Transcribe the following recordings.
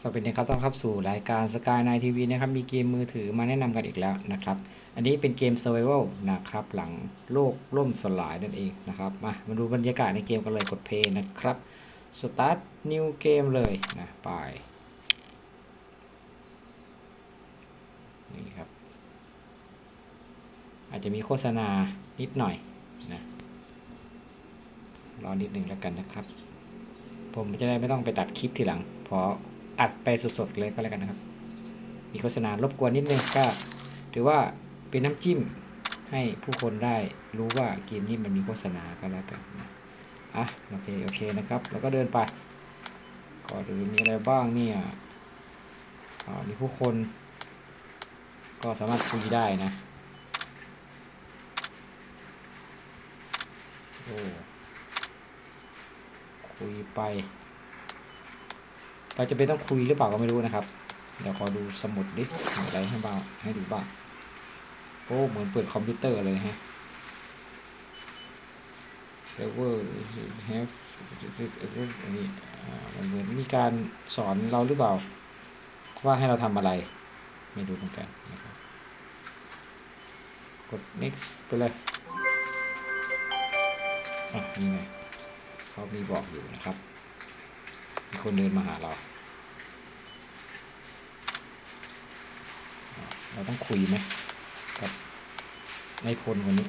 สวัสดีครับต้อนรับสู่รายการสกายไนทีวีนะครับ มีเกมมือถือมาแนะนำกันอีกแล้วนะครับ อันนี้เป็นเกม Survival นะครับ หลังโลกล่มสลายนั่นเองนะครับ มามาดูบรรยากาศในเกมกันเลยกดเพย์นะครับ Start New Game เลยนะไปนี่ครับ อาจจะมีโฆษณานิดหน่อยนะรอนิดหนึ่งแล้วกันนะครับ ผมจะได้ไม่ต้องไปตัดคลิปทีหลังพอ อัดไปสดๆเลยก็แล้วกันนะครับ มีโฆษณารบกวนนิดนึงก็ถือว่าเป็นน้ำจิ้มให้ผู้คนได้รู้ว่าเกมนี้มันมีโฆษณาก็แล้วกันนะอะโอเคโอเคนะครับ แล้วก็เดินไปก็ดูมีอะไรบ้างเนี่ยอ่ามีผู้คน ก็สามารถคุยได้นะโอ้คุยไป เราจะเป็นต้องคุยหรือเปล่าก็ไม่รู้นะครับ เดี๋ยวขอดูสมุดดิมีอะไรให้บ้างให้ดูบ้างโอ้เหมือนเปิดคอมพิวเตอร์เลยฮะ Ever have อันนี้มันเหมือนมีการสอนเราหรือเปล่า ว่าให้เราทำอะไร ไม่รู้เหมือนกันนะครับกด next ไปเลยอะนี่ไงเขามีบอกอยู่นะครับ คนเดินมาหาเรา เราต้องคุยไหมกับนายพลคนนี้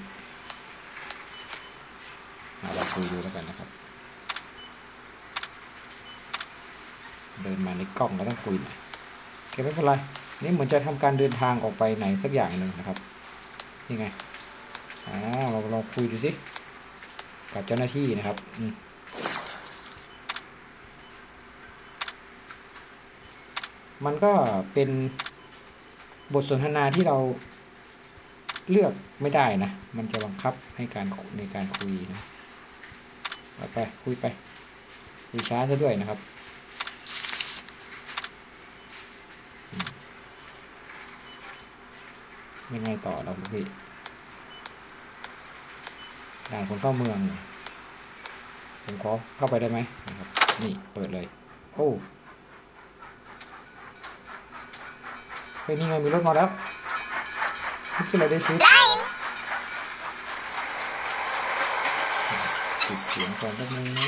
อะเราคุยดูแล้วกันนะครับ เดินมาในกล้องเราต้องคุยหน่อยโอเคไม่เป็นไรนี่เหมือนจะทำการเดินทางออกไปไหนสักอย่างหนึ่งนะครับนี่ไงอ่าเราลองคุยดูสิกับเจ้าหน้าที่นะครับ อืม มันก็เป็นบทสนทนาที่เราเลือกไม่ได้นะ มันจะบังคับให้การในการคุยนะไปไปคุยไป คุยช้าซะด้วยนะครับ ยังไงต่อเราลูกพี่ด่านคนเข้าเมือง ผมขอเข้าไปได้ไหมนะครับ นี่เปิดเลย โอ้ เฮ้ยนี่ไงมีรถมาแล้วนี่คือเราได้ซื้อปิดเสียงก่อนแป๊บนึงนะ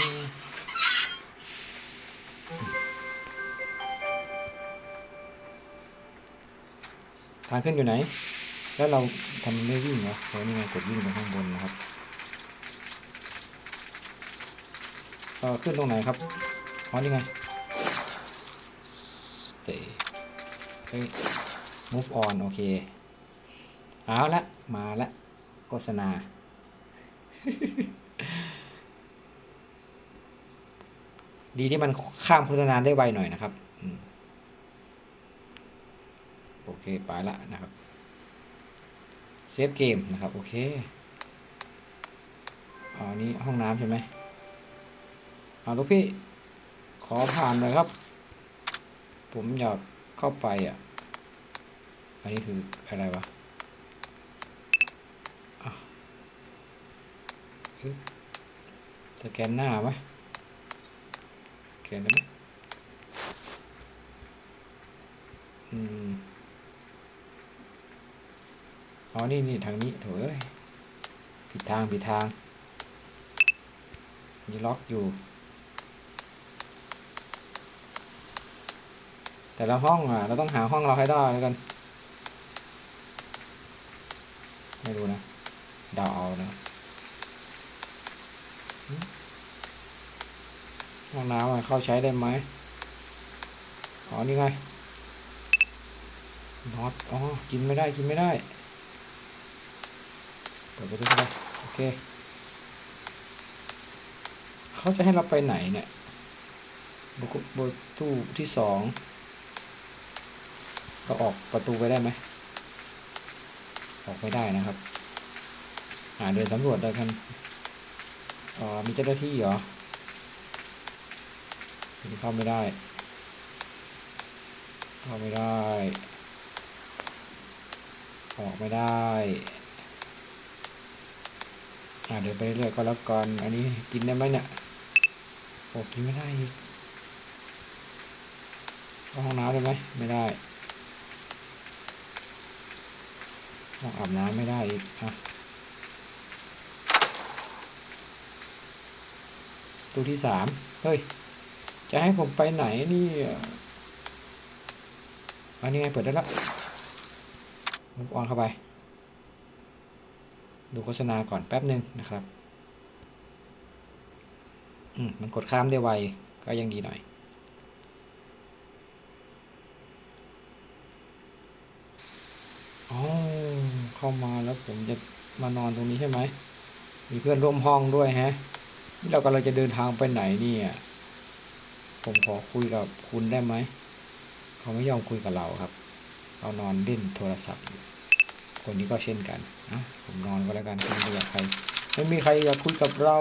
ทางขึ้นอยู่ไหน แล้วเราทำไม่วิ่งเหรอโอ้นี่ไงกดวิ่งไปข้างบนนะครับเออขึ้นตรงไหนครับ อ๋อ นี่ไง stay เฮ้ย move on โอเค เอาละ มาละ โฆษณา ดีที่มันข้ามโฆษณาได้ไวหน่อยนะครับ โอเค ไปละนะครับ เซฟเกมนะครับ โอเคอ๋อนี่ห้องน้ำใช่ไหมเอาลูกพี่ ขอผ่านหน่อยครับ ผมอยาก เข้าไปอะ อันนี้คืออะไรวะสแกนหน้าไหมสแกนได้ไหมอืมอ๋อ นี่นี่ทางนี้โถเอ้ย ผิดทาง ผิดทาง มีล็อกอยู่ แต่ละห้องอะเราต้องหาห้องเราให้ได้แล้วกัน ไม่รู้นะเดาเอานะห้องน้ำอะเข้าใช้ได้ไหมอ๋อนี่ไงน็อตอ๋อ กินไม่ได้ กินไม่ได้เปิดประตูเข้าไปโอเค เขาจะให้เราไปไหนเนี่ยบุกประตูที่สอง เราออกประตูไปได้ไหม ออกไม่ได้นะครับหาเดินสำรวจด้กันอ๋อมีเจ้าหน้าที่เหรออันเข้าไม่ได้ เข้าไม่ได้ ออกไม่ได้อ่าเดินไปเรื่อยๆก็แล้วกันอันนี้กินได้ไหมเนี่ยโอ้กินไม่ได้อีกเข้าห้องน้ำได้ไหมไม่ได้ ห้องอาบน้ำไม่ได้อีกอะตู้ที่สามเฮ้ย จะให้ผมไปไหนนี่อันนี้ไงเปิดได้แล้วมุกออนเข้าไป ดูโฆษณาก่อนแป๊บหนึ่งนะครับ อืม มันกดข้ามได้ไว ก็ยังดีหน่อย อ๋อ เข้ามาแล้วผมจะมานอนตรงนี้ใช่ไหม มีเพื่อนร่วมห้องด้วยฮะ นี่เรากำลังจะเดินทางไปไหนเนี่ย ผมขอคุยกับคุณได้ไหม เขาไม่ยอมคุยกับเราครับ เรานอนเล่นโทรศัพท์อยู่คนนี้ก็เช่นกันนะผมนอนก็แล้วกันไม่มีใคร ไม่มีใครอยากคุยกับเรา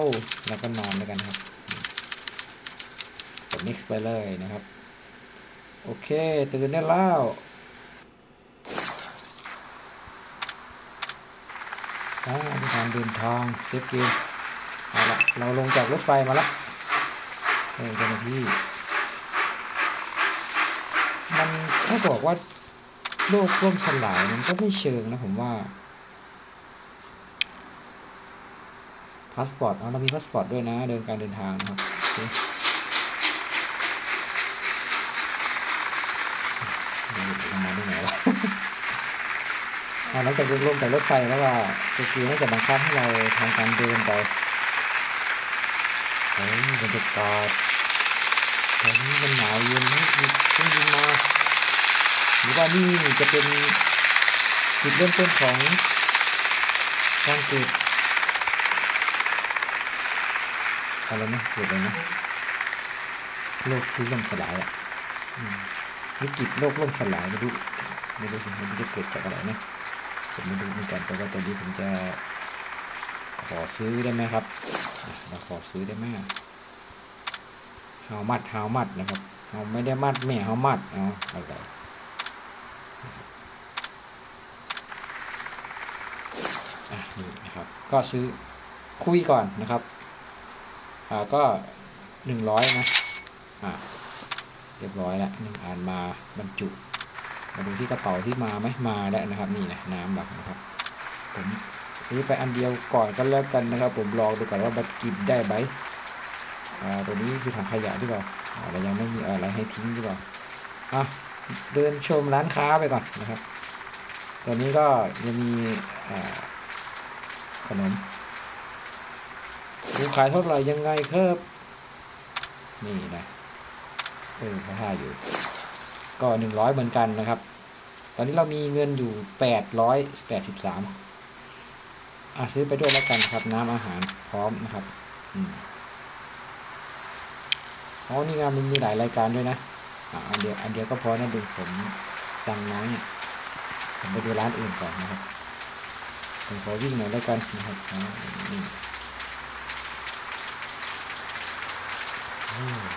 แล้วก็นอนแล้วกันครับกด next ไปเลยนะครับ โอเคตื่นได้แล้ว อ่า มีการเดินทางเซฟเกมเอาละเราลงจากรถไฟมาล้วเออเจ้าหน้าที่มันถ้าบอกว่าโลกล่มสลายมันก็ไม่เชิงนะผมว่าพาสปอร์ตเอาเรามีพาสปอร์ตด้วยนะ เดินการเดินทางนะครับโอเคทำมาได้ไงวะ หลังจากลงจากรถไฟแล้วก็โตเกียวน่าจะบังคับให้เราทำการเดินไปเฮ้ยบรรยากาศตอนนี้มันหนาวเย็นนะมีเครื่องบินมาหรือว่านี่จะเป็นจุดเริ่มต้นของการเกิดอะไรนะเกิดอะไรนะโลกที่ล่มสลายอะวิกฤตโลกล่มสลายไม่รู้ไม่รู้สิมันจะเกิดจากอะไรนะ ผมไม่รู้เหมือนกันแต่ว่าตอนนี้ผมจะขอซื้อได้ไหมครับเราขอซื้อได้ไหมเฮามัดเฮามัดนะครับเฮาไม่ได้มัดแม่เฮามัดเอาอะไรอะนี่นะครับ ก็ซื้อคุยก่อนนะครับ อ่าก็หนึ่งร้อยนะ อ่า เรียบร้อยแล้วหนึ่งอ่านมาบรรจุ มาดูที่กระเป๋าที่มาไหมมาแล้วนะครับนี่นะน้ำแบบนะครับ ผมซื้อไปอันเดียวก่อนก็แล้วกันนะครับ ผมลองดูก่อนว่ามันกินได้ไหมอ่าตัวนี้คือถังขยะหรือเปล่าอ่าเรายังไม่มีอะไรให้ทิ้งหรือเปล่าอะเดินชมร้านค้าไปก่อนนะครับ ตอนนี้ก็ยังมีขนมดูขายเท่าไหร่ยังไงครับ นี่นะเออเขาห้าอยู่ ก็หนึ่งร้อยเหมือนกันนะครับ ตอนนี้เรามีเงินอยู่แปดร้อยแปดสิบสามอะซื้อไปด้วยแล้วกันครับ น้ำอาหารพร้อมนะครับอืมอ๋อนี่งานมันมีหลายรายการด้วยนะอะอันเดียวอันเดียวก็พอนะดูผมตังน้อยเนี่ยผมไปดูร้านอื่นก่อนนะครับผมขอวิ่งหน่อยแล้วกันนะครับนี่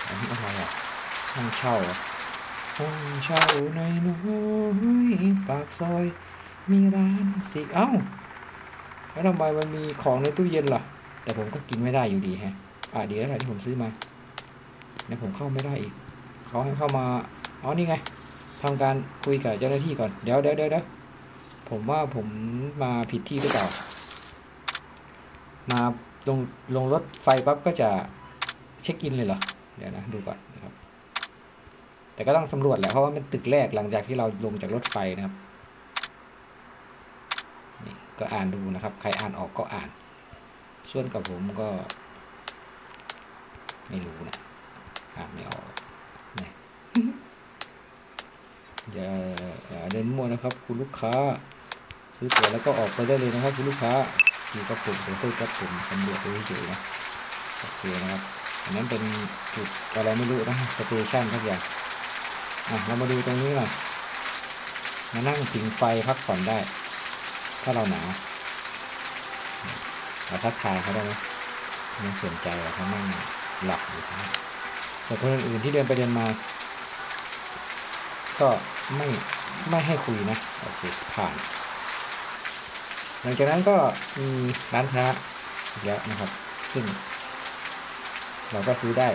อันนี้อะไรอะห้องเช่าเหรอ ห้องเช่าในน้อยปากซอย มีร้านสิเอ้า แล้วทำไมมันมีของในตู้เย็นล่ะ แต่ผมก็กินไม่ได้อยู่ดีแฮะ อะดีแล้วแหละที่ผมซื้อมาเนี่ยผมเข้าไม่ได้อีก เขาให้เข้ามา อ๋อ นี่ไงทำการคุยกับเจ้าหน้าที่ก่อนเดี๋ยวเดี๋ยวเดี๋ยวเดี๋ยวผมว่าผมมาผิดที่หรือเปล่า มาลงลงรถไฟปั๊บก็จะเช็คอินเลยเหรอ เดี๋ยวนะ ดูก่อนนะครับ แต่ก็ต้องสำรวจแหละเพราะว่ามันตึกแรกหลังจากที่เราลงจากรถไฟนะครับนี่ก็อ่านดูนะครับ ใครอ่านออกก็อ่าน ส่วนกับผมก็ ไม่รู้นะอ่านไม่ออกนะอย่าอย่าเดินมั่วนะครับ คุณลูกค้า ซื้อตั๋วแล้วก็ออกไปได้เลยนะครับ คุณลูกค้านี่ก็ผมขอโทษครับผมสำรวจดูเฉยๆนะโอเคนะครับอันนั้นเป็นจุดอะไรไม่รู้นะสเตชันทุกอย่าง อะเรามาดูตรงนี้หน่อยมานั่งผิงไฟพักผ่อนได้ ถ้าเราหนาวเราทักทายเขาได้ไหมไม่สนใจหรอกเขานั่งหลับอยู่นะแต่คนอื่นที่เดินไปเดินมา ก็ไม่ไม่ให้คุยนะโอเคผ่าน หลังจากนั้นก็มีร้านค้าอีกแล้วนะครับ ซึ่ง เราก็ซื้อได้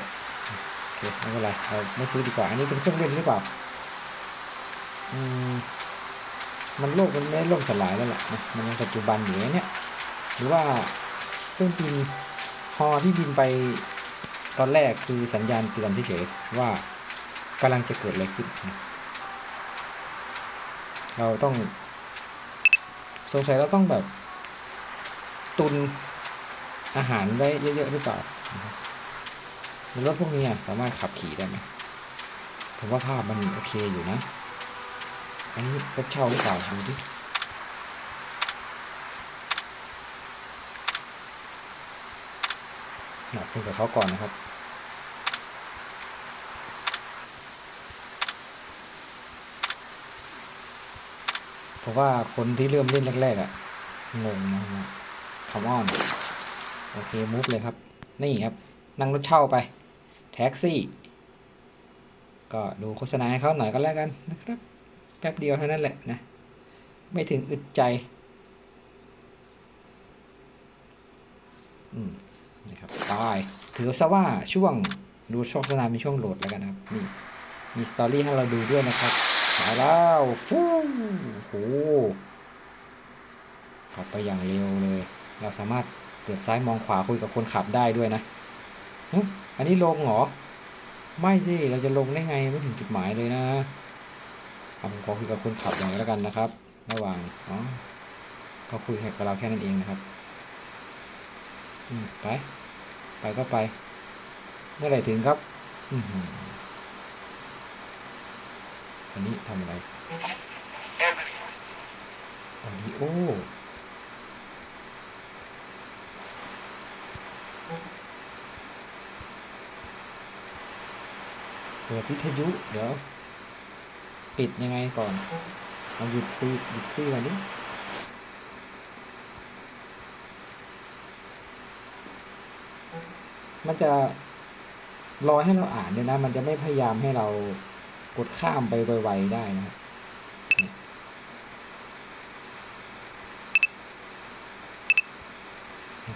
ไม่เป็นไรเราไม่ซื้อดีกว่า อันนี้เป็นเครื่องเล่นหรือเปล่า อืม มันโลกมันไม่ล่มสลายแล้วแหละนะมันยังปัจจุบันอยู่เนี่ย หรือว่าเครื่องบินฮอที่บินไปตอนแรกคือสัญญาณเตือนเฉยๆว่ากำลังจะเกิดอะไรขึ้นนะเราต้อง สงสัยเราต้องแบบ ตุนอาหารไว้เยอะๆหรือเปล่านะ หรือรถพวกนี้สามารถขับขี่ได้ไหมผมว่าภาพมันโอเคอยู่นะ อันนี้รถเช่าหรือเปล่าดูดิหนักคุยกับเขาก่อนนะครับ เพราะว่าคนที่เริ่มเล่นแรกๆอะ่ะ งงนะคำอ้อน โอเค มูฟเลยครับ นี่ครับ นั่งรถเช่าไป แท็กซี่ ก็ดูโฆษณาให้เขาหน่อยก็แล้วกันนะครับ แป๊บเดียวเท่านั้นแหละนะ ไม่ถึงอึดใจอืมนะครับไปถือซะว่าช่วงดูโฆษณามีช่วงโหลดแล้วกันนะครับ นี่มีสตอรี่ให้เราดูด้วยนะครับมาแล้วฟูโหขับไปอย่างเร็วเลย เราสามารถเปิดซ้ายมองขวาคุยกับคนขับได้ด้วยนะเฮ้ อันนี้ลงเหรอ ไม่สิ เราจะลงได้ไงไม่ถึงจุดหมายเลยนะผมขอคุยกับคนขับอย่างนี้แล้วกันนะครับ ระหว่างอ๋อเขาคุยกับเราแค่นั้นเองนะครับไป ไปก็ไป เมื่อไหร่ถึงครับอืออันนี้ทำอะไรออดิโอ ปิดวิทยุเดี๋ยว ปิดยังไงก่อนเอาหยุดคุยหยุดคุยก่อนดิมันจะรอให้เราอ่านเนี่ยนะ มันจะไม่พยายามให้เรากดข้ามไปไวๆได้นะครับ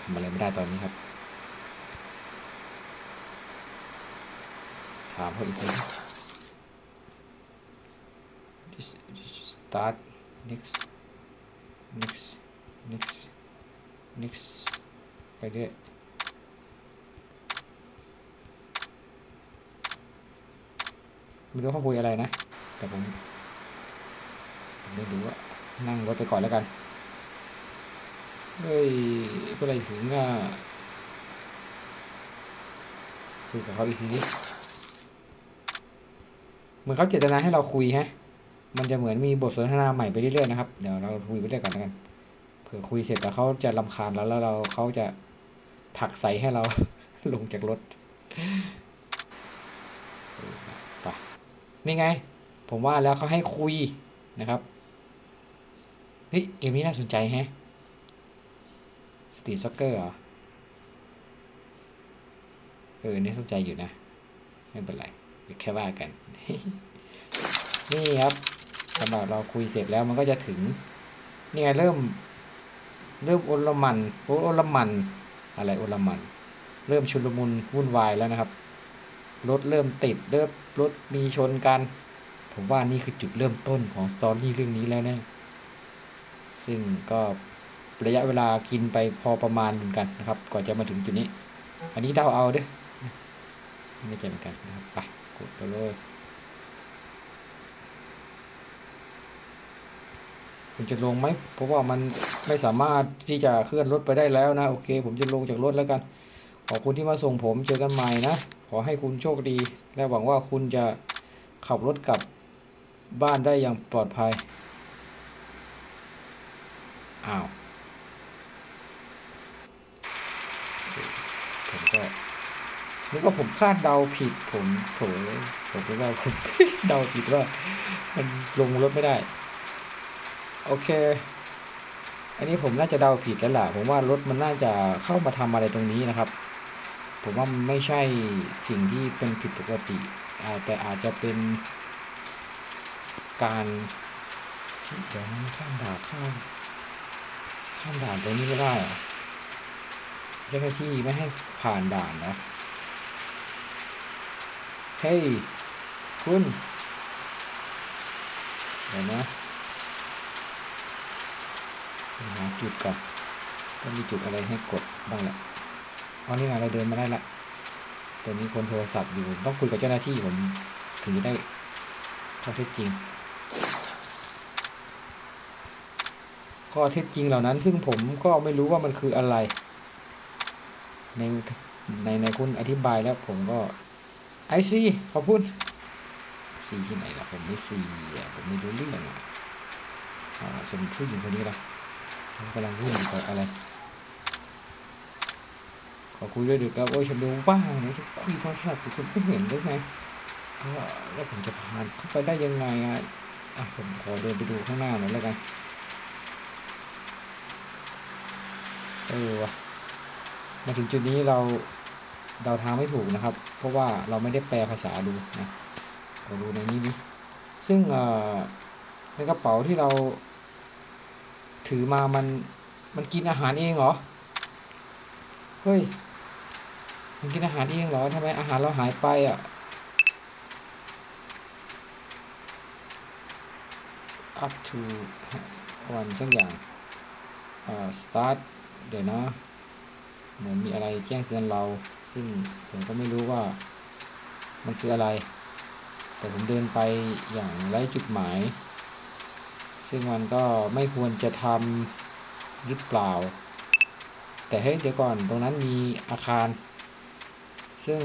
ทำอะไรไม่ได้ตอนนี้ครับ ถามเขาอีกที Just- just start next next next next ไปเรื่อยไม่รู้เขาคุยอะไรนะ แต่ผมผมไม่รู้อะนั่งรถไปก่อนแล้วกัน เฮ้ยเมื่อไรถึงอะคุยกับเขาอีกที เหมือนเขาเจตนาให้เราคุยฮะ มันจะเหมือนมีบทสนทนาใหม่ไปเรื่อยๆนะครับ เดี๋ยวเราคุยไปเรื่อยก่อนแล้วกัน เผื่อคุยเสร็จแต่เขาจะรำคาญแล้วแล้วเราเขาจะผลักใส่ให้เราลงจากรถไปนี่ไง ผมว่าแล้วเขาให้คุยนะครับเฮ้ยเกมนี้น่าสนใจแฮะสตีซ็อกเกอร์เหรอ เออ นี่สนใจอยู่นะ ไม่เป็นไร เดี๋ยวแค่ว่ากัน นี่ครับสำหรับเราคุยเสร็จแล้วมันก็จะถึงนี่ไงเริ่ม เริ่มโอลมันโอโอลมัน อะไรโอลมัน เริ่มชุลมุนวุ่นวายแล้วนะครับ รถเริ่มติดเริ่มรถมีชนกัน ผมว่านี่คือจุดเริ่มต้นของสตอรี่เรื่องนี้แล้วนะซึ่งก็ระยะเวลากินไปพอประมาณเหมือนกันนะครับ ก่อนจะมาถึงจุดนี้ อันนี้เดาเอาเด้อไม่ใจเหมือนกันนะครับไป กดไปเลยคุณจะลงไหมเพราะว่ามันไม่สามารถที่จะเคลื่อนรถไปได้แล้วนะ โอเค ผมจะลงจากรถแล้วกัน ขอบคุณที่มาส่งผมเจอกันใหม่นะ ขอให้คุณโชคดี และหวังว่าคุณจะขับรถกลับบ้านได้อย่างปลอดภัย อ้าว ผมก็ นึกว่าผมคาดเดาผิดผมโถผมนึกว่าผมเดาผิดว่า มันลงรถไม่ได้ โอเค อันนี้ผมน่าจะเดาผิดแล้วล่ะ ผมว่ารถมันน่าจะเข้ามาทำอะไรตรงนี้นะครับ ผมว่ามันไม่ใช่สิ่งที่เป็นผิดปกติแต่อาจจะเป็นการเดี๋ยวนั้นข้ามด่านข้ามข้ามด่านตรงนี้ไม่ได้อะเจ้าหน้าที่ไม่ให้ผ่านด่านนะ เฮ้ยคุณโอดี๋ยวนะหาจุดก่อนต้องมีจุดอะไรให้กดบ้างแหละอ๋อนี่ไงเราเดินมาได้ละตัวนี้คนโทรศัพท์อยู่ต้องคุยกับเจ้าหน้าที่ผมถึงจะได้ข้อเท็จจริง ข้อเท็จจริงเหล่านั้น ซึ่งผมก็ไม่รู้ว่ามันคืออะไร ในในในคุณอธิบายแล้วผมก็ ไอซีขอบคุณซีที่ไหนล่ะผมไม่ซีอะผมไม่รู้เรื่องอะอ่าสมผู้หญิงคนนี้ล่ะเขากำลังพูดอยู่กับอะไร ขอคุยด้วยดึกครับโอ้ยฉันดูบ้าเนี่ยฉันคุยโทรศัพท์คุณไม่เห็นหรือไงแล้วผมจะผ่านเข้าไปได้ยังไงอะอะผมขอเดินไปดูข้างหน้าหน่อยแล้วกันเออวะมาถึงจุดนี้เรา เดาทางไม่ถูกนะครับ เพราะว่าเราไม่ได้แปลภาษาดูนะเราดูในนี้ดิซึ่งในกระเป๋าที่เราถือมามันมันกินอาหารเองเหรอ เฮ้ย มันกินอาหารเองเหรอทำไมอาหารเราหายไปอะ up to วันสักอย่างอ่า start เดี๋ยวนะ เหมือนมีอะไรแจ้งเตือนเรา ซึ่งผมก็ไม่รู้ว่ามันคืออะไร แต่ผมเดินไปอย่างไร้จุดหมาย ซึ่งมันก็ไม่ควรจะทำหรือเปล่า แต่เฮ้ยเดี๋ยวก่อนตรงนั้นมีอาคาร ซึ่ง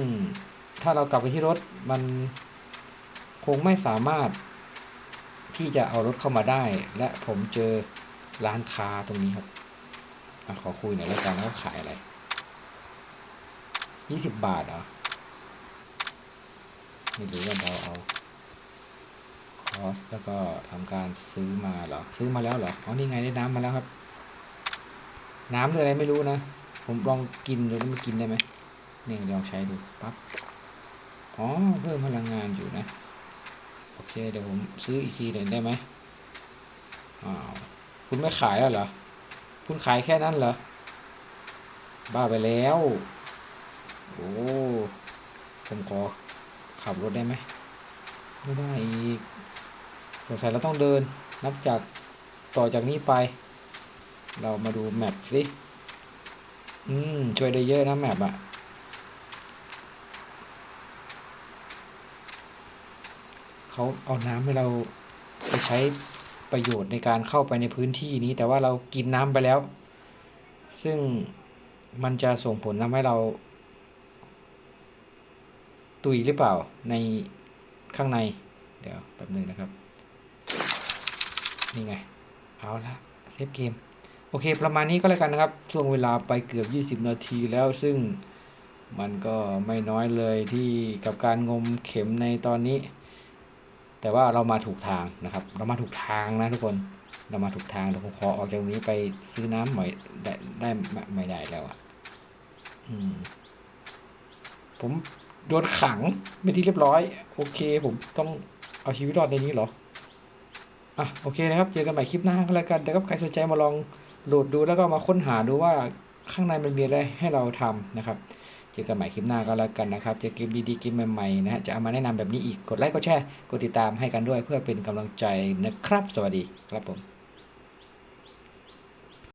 ถ้าเรากลับไปที่รถมันคงไม่สามารถที่จะเอารถเข้ามาได้ และผมเจอร้านค้าตรงนี้ครับอขอคุยหน่อยแล้วกันว่าขายอะไร ยี่สิบบาทเหรอไม่รู้ว่าเราเอาคอสแล้วก็ทำการซื้อมาเหรอ ซื้อมาแล้วเหรออ๋อนี่ไงได้น้ำมาแล้วครับ น้ำหรืออะไรไม่รู้นะ ผมลองกินดูมันกินได้ไหมนี่ลองใช้ดูปั๊บอ๋อเพิ่มพลังงานอยู่นะ โอเคเดี๋ยวผมซื้ออีกทีหนึ่งได้ไหมอ้าวคุณไม่ขายแล้วเหรอ คุณขายแค่นั้นเหรอ บ้าไปแล้ว อ้ผมขอขับรถได้ไหมไม่ได้อีกสงสัยเราต้องเดินนับจากต่อจากนี้ไป เรามาดูแมปสิอืมช่วยได้เยอะนะแมปอะเขาเอาน้ำให้เราไปใช้ประโยชน์ในการเข้าไปในพื้นที่นี้ แต่ว่าเรากินน้ำไปแล้ว ซึ่งมันจะส่งผลทำให้เรา ตุยหรือเปล่าในข้างใน เดี๋ยวแป๊บหนึงนะครับ นี่ไง เอาละเซฟเกม โอเค ประมาณนี้ก็แล้วกันนะครับ ช่วงเวลาไปเกือบ 20 นาทีแล้วซึ่งมันก็ไม่น้อยเลยที่กับการงมเข็มในตอนนี้ แต่ว่าเรามาถูกทางนะครับ เรามาถูกทางนะทุกคนเรามาถูกทางเดี๋ยวผมขอออกจากตรงนี้ไปซื้อน้ำหน่ได้ได้ไม่ไม่ได้แล้วอะ อืม ผม โดนขังเป็นที่เรียบร้อย โอเค ผมต้องเอาชีวิตรอดในนี้เหรอ อะ โอเคนะครับ เจอกันใหม่คลิปหน้าก็แล้วกันแต่ก็ใครสนใจมาลองโหลดดูแล้วก็มาค้นหาดูว่าข้างในมันมีอะไรให้เราทำนะครับ เจอกันใหม่คลิปหน้าก็แล้วกันนะครับ เจอเกมดีๆเกมใหม่ๆนะฮะ จะเอามาแนะนำแบบนี้อีก กดไลค์ กดแชร์ กดติดตามให้กันด้วยเพื่อเป็นกำลังใจนะครับ สวัสดีครับผม